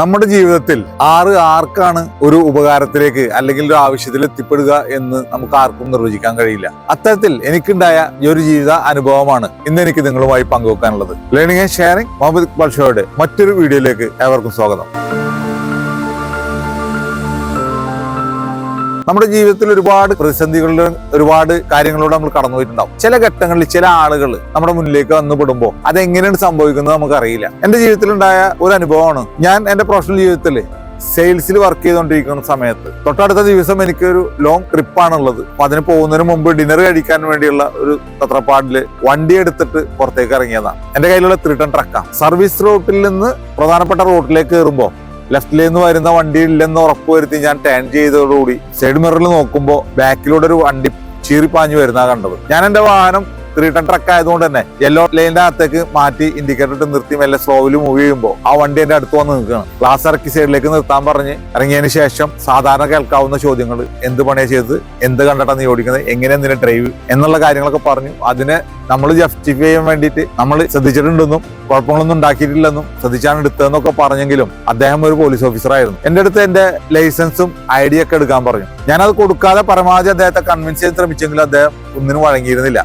നമ്മുടെ ജീവിതത്തിൽ ആറ് ആർക്കാണ് ഒരു ഉപകാരത്തിലേക്ക് അല്ലെങ്കിൽ ഒരു ആവശ്യത്തിൽ എത്തിപ്പെടുക എന്ന് നമുക്ക് ആർക്കും നിർവചിക്കാൻ കഴിയില്ല. അത്തരത്തിൽ എനിക്കുണ്ടായ ഒരു ജീവിത അനുഭവമാണ് ഇന്ന് എനിക്ക് നിങ്ങളുമായി പങ്കുവെക്കാനുള്ളത്. Learning and sharing Muhammad Iqbal ഷോയുടെ മറ്റൊരു വീഡിയോയിലേക്ക് ഏവർക്കും സ്വാഗതം. നമ്മുടെ ജീവിതത്തിൽ ഒരുപാട് പ്രതിസന്ധികളിലും ഒരുപാട് കാര്യങ്ങളിലൂടെ നമ്മൾ കടന്നു പോയിട്ടുണ്ടാവും ചില ഘട്ടങ്ങളിൽ ചില ആളുകൾ നമ്മുടെ മുന്നിലേക്ക് വന്നുപെടുമ്പോൾ അതെങ്ങനെയാണ് സംഭവിക്കുന്നത് നമുക്കറിയില്ല. എന്റെ ജീവിതത്തിലുണ്ടായ ഒരു അനുഭവമാണ്. ഞാൻ എന്റെ പ്രൊഫഷണൽ ജീവിതത്തിൽ സെയിൽസിൽ വർക്ക് ചെയ്തുകൊണ്ടിരിക്കുന്ന സമയത്ത് തൊട്ടടുത്ത ദിവസം എനിക്കൊരു ലോങ് ട്രിപ്പാണുള്ളത് അപ്പൊ അതിന് പോകുന്നതിന് മുമ്പ് ഡിന്നർ കഴിക്കാൻ വേണ്ടിയുള്ള ഒരു തത്രപ്പാടിൽ വണ്ടി എടുത്തിട്ട് പുറത്തേക്ക് ഇറങ്ങിയതാണ്. എന്റെ കയ്യിലുള്ള ത്രിട്ടൺ ട്രക്കാണ് സർവീസ് റൂട്ടിൽ നിന്ന് പ്രധാനപ്പെട്ട റൂട്ടിലേക്ക് കയറുമ്പോൾ ലെഫ്റ്റിൽ നിന്ന് വരുന്ന വണ്ടി ഇല്ലെന്ന് ഉറപ്പുവരുത്തി ഞാൻ ടേൺ ചെയ്തതോടുകൂടി സൈഡ് മിററിൽ നോക്കുമ്പോൾ ബാക്കിലൂടെ ഒരു വണ്ടി ചീറിപ്പാഞ്ഞു വരുന്ന കണ്ടത്. ഞാൻ എന്റെ വാഹനം ത്രീ ടൺ ട്രക്ക് ആയതുകൊണ്ട് തന്നെ യെല്ലോ ലൈനിന്റെ അകത്തേക്ക് മാറ്റി ഇൻഡിക്കേറ്റർ ഇട്ട് നിർത്തി മെല്ലെ സ്ലോവിൽ മൂവ് ചെയ്യുമ്പോൾ ആ വണ്ടി എന്റെ അടുത്ത് വന്ന് നിൽക്കുകയാണ്. ക്ലാസ് ഇറക്കി സൈഡിലേക്ക് നിർത്താൻ പറഞ്ഞ് ഇറങ്ങിയതിന് ശേഷം സാധാരണ കേൾക്കാവുന്ന ചോദ്യങ്ങൾ എന്ത് പണിയാ ചെയ്തത് എന്ത് കണ്ടിട്ടാണ് നീ ഓടിക്കുന്നത് എങ്ങനെ നിന്റെ ഡ്രൈവ് എന്നുള്ള കാര്യങ്ങളൊക്കെ പറഞ്ഞു. അതിനെ നമ്മൾ ജസ്റ്റിഫൈ ചെയ്യാൻ വേണ്ടിയിട്ട് നമ്മൾ ശ്രദ്ധിച്ചിട്ടുണ്ടെന്നും കുഴപ്പങ്ങളൊന്നും ഉണ്ടാക്കിയിട്ടില്ലെന്നും ശ്രദ്ധിച്ചാണ് എടുത്തതെന്നൊക്കെ പറഞ്ഞെങ്കിലും അദ്ദേഹം ഒരു പോലീസ് ഓഫീസറായിരുന്നു എന്റെ അടുത്ത് എന്റെ ലൈസൻസും ഐ ഡി ഒക്കെ എടുക്കാൻ പറഞ്ഞു. ഞാനത് കൊടുക്കാതെ പരമാവധി അദ്ദേഹത്തെ കൺവിൻസ് ചെയ്യാൻ ശ്രമിച്ചെങ്കിലും അദ്ദേഹം ഒന്നിനും വഴങ്ങിയിരുന്നില്ല.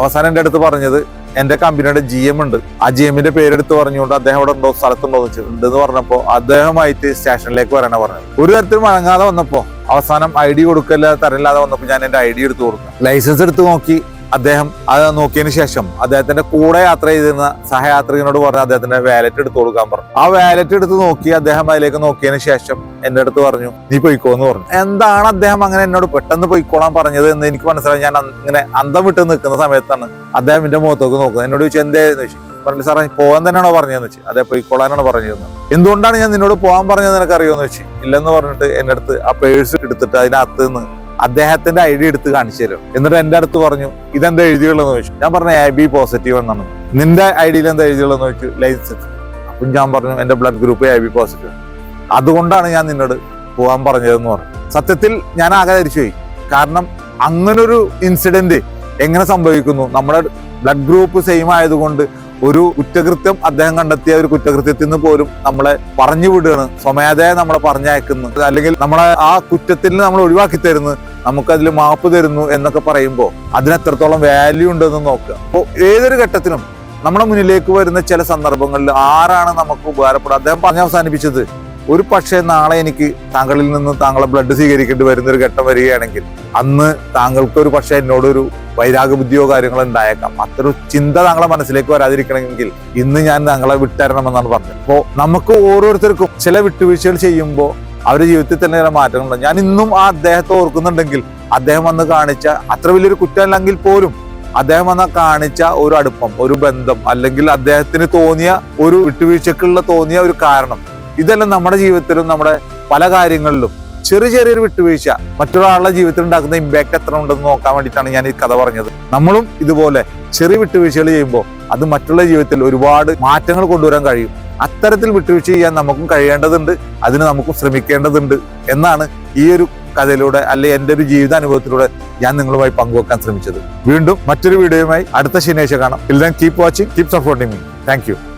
അവസാനം എന്റെ അടുത്ത് പറഞ്ഞത് എന്റെ കമ്പനിയുടെ ജി എം ഉണ്ട്. ആ ജി എമ്മിന്റെ പേരെടുത്ത് പറഞ്ഞുകൊണ്ട് അദ്ദേഹം അവിടെ ഉണ്ടോ സ്ഥലത്തുണ്ടോ എന്ന് വെച്ചു ഉണ്ടെന്ന് പറഞ്ഞപ്പോ അദ്ദേഹമായിട്ട് സ്റ്റേഷനിലേക്ക് വരാനാ പറഞ്ഞത്. ഒരു തരത്തിലും വഴങ്ങാതെ വന്നപ്പോ അവസാനം ഐ ഡി കൊടുക്കല്ല തരല്ലാതെ വന്നപ്പോ ഞാൻ എന്റെ ഐ ഡി എടുത്തു കൊടുക്കും ലൈസൻസ് എടുത്തു നോക്കി അദ്ദേഹം അത് നോക്കിയതിന് ശേഷം അദ്ദേഹത്തിന്റെ കൂടെ യാത്ര ചെയ്തിരുന്ന സഹയാത്രികനോട് പറഞ്ഞ് അദ്ദേഹത്തിന്റെ വാലറ്റ് എടുത്തു കൊടുക്കാൻ പറഞ്ഞു. ആ വാലറ്റ് എടുത്ത് നോക്കി അദ്ദേഹം അതിലേക്ക് നോക്കിയതിന് ശേഷം എന്റെ അടുത്ത് പറഞ്ഞു നീ പൊയ്ക്കോ എന്ന് പറഞ്ഞു. എന്താണ് അദ്ദേഹം അങ്ങനെ എന്നോട് പെട്ടെന്ന് പൊയ്ക്കോളാൻ പറഞ്ഞത് എന്ന് എനിക്ക് മനസ്സിലായി. ഞാൻ ഇങ്ങനെ അന്തം വിട്ട് നിൽക്കുന്ന സമയത്താണ് അദ്ദേഹം എന്റെ മുഖത്തേക്ക് നോക്കുന്നത്. എന്നോട് ചോദിച്ചു എന്തായിരുന്നു? ചോദിച്ചു. പറഞ്ഞു സാറേ പോകാൻ തന്നെയാണോ പറഞ്ഞതെന്ന് വെച്ചു അതെ പൊയ്ക്കോളാനാണ് പറഞ്ഞതെന്ന് എന്തുകൊണ്ടാണ് ഞാൻ നിന്നോട് പോകാൻ പറഞ്ഞത് നിനക്ക് അറിയുമെന്ന് വെച്ചു ഇല്ലെന്ന് പറഞ്ഞിട്ട് എന്റെ അടുത്ത് ആ പേഴ്സ് എടുത്തിട്ട് അതിനകത്ത് നിന്ന് അദ്ദേഹത്തിന്റെ ഐ ഡി എടുത്ത് കാണിച്ചു തരും. എന്നിട്ട് എന്റെ അടുത്ത് പറഞ്ഞു ഇതെന്താ എഴുതിയുള്ളതെന്ന് ചോദിച്ചു. ഞാൻ പറഞ്ഞു എ ബി പോസിറ്റീവ് എന്നാണ്. നിന്റെ ഐ ഡിയിൽ എന്താ എഴുതിയുള്ളതെന്ന് ചോദിച്ചു? ലൈസൻസ്. അപ്പം ഞാൻ പറഞ്ഞു എന്റെ blood group A B positive. അതുകൊണ്ടാണ് ഞാൻ നിന്നോട് പോകാൻ പറഞ്ഞതെന്ന് പറഞ്ഞു. സത്യത്തിൽ ഞാൻ ആകെ ധരിച്ചുപോയി. കാരണം അങ്ങനൊരു ഇൻസിഡന്റ് എങ്ങനെ സംഭവിക്കുന്നു? നമ്മുടെ ബ്ലഡ് ഗ്രൂപ്പ് സെയിം ആയതുകൊണ്ട് ഒരു കുറ്റകൃത്യം അദ്ദേഹം കണ്ടെത്തിയ ഒരു കുറ്റകൃത്യത്തിൽ നിന്ന് പോലും നമ്മളെ പറഞ്ഞു വിടുകയാണ്. സ്വമേധയെ നമ്മളെ പറഞ്ഞയക്കുന്നു. അല്ലെങ്കിൽ നമ്മളെ ആ കുറ്റത്തിൽ നമ്മൾ ഒഴിവാക്കി തരുന്നു. നമുക്കതിൽ മാപ്പ് തരുന്നു എന്നൊക്കെ പറയുമ്പോൾ അതിന് എത്രത്തോളം വാല്യൂ ഉണ്ടെന്ന് നോക്കുക. അപ്പോൾ ഏതൊരു ഘട്ടത്തിലും നമ്മുടെ മുന്നിലേക്ക് വരുന്ന ചില സന്ദർഭങ്ങളിൽ ആരാണ് നമുക്ക് ഉപകാരപ്പെടുക? അദ്ദേഹം പറഞ്ഞ് അവസാനിപ്പിച്ചത് ഒരു പക്ഷേ നാളെ എനിക്ക് താങ്കളിൽ നിന്ന് താങ്കളെ ബ്ലഡ് സ്വീകരിക്കേണ്ടി വരുന്ന ഒരു ഘട്ടം വരികയാണെങ്കിൽ അന്ന് താങ്കൾക്ക് ഒരു പക്ഷേ എന്നോടൊരു വൈരാഗബുദ്ധിയോ കാര്യങ്ങളോ ഉണ്ടായേക്കാം. അത്ര ചിന്ത താങ്കളെ മനസ്സിലേക്ക് വരാതിരിക്കണമെങ്കിൽ ഇന്ന് ഞാൻ താങ്കളെ വിട്ടരണമെന്നാണ് പറഞ്ഞത്. അപ്പോൾ നമുക്ക് ഓരോരുത്തർക്കും ചില വിട്ടുവീഴ്ചകൾ ചെയ്യുമ്പോൾ അവരുടെ ജീവിതത്തിൽ തന്നെ ചില മാറ്റങ്ങളുണ്ട്. ഞാൻ ഇന്നും ആ അദ്ദേഹത്തെ ഓർക്കുന്നുണ്ടെങ്കിൽ അദ്ദേഹം വന്ന് കാണിച്ച അത്ര വലിയൊരു കുറ്റമല്ലെങ്കിൽ പോലും അദ്ദേഹം വന്ന കാണിച്ച ഒരു അടുപ്പം ഒരു ബന്ധം അല്ലെങ്കിൽ അദ്ദേഹത്തിന് തോന്നിയ ഒരു വിട്ടുവീഴ്ചക്കുള്ള തോന്നിയ ഒരു കാരണം ഇതെല്ലാം നമ്മുടെ ജീവിതത്തിലും നമ്മുടെ പല കാര്യങ്ങളിലും ചെറിയ ചെറിയൊരു വിട്ടുവീഴ്ച മറ്റൊരാളുടെ ജീവിതത്തിൽ ഉണ്ടാക്കുന്ന ഇമ്പാക്ട് എത്ര ഉണ്ടെന്ന് നോക്കാൻ വേണ്ടിയിട്ടാണ് ഞാൻ ഈ കഥ പറഞ്ഞത്. നമ്മളും ഇതുപോലെ ചെറിയ വിട്ടുവീഴ്ചകൾ ചെയ്യുമ്പോൾ അത് മറ്റുള്ള ജീവിതത്തിൽ ഒരുപാട് മാറ്റങ്ങൾ കൊണ്ടുവരാൻ കഴിയും. അത്തരത്തിൽ വിട്ടുവീഴ്ച ചെയ്യാൻ നമുക്കും കഴിയേണ്ടതുണ്ട് അതിന് നമുക്കും ശ്രമിക്കേണ്ടതുണ്ട് എന്നാണ് ഈ ഒരു കഥയിലൂടെ അല്ലെ എന്റെ ഒരു ജീവിത അനുഭവത്തിലൂടെ ഞാൻ നിങ്ങളുമായി പങ്കുവെക്കാൻ ശ്രമിച്ചത്. വീണ്ടും മറ്റൊരു വീഡിയോയുമായി അടുത്ത ശനിയാഴ്ച കാണാം. I'll keep watching keep supporting me thank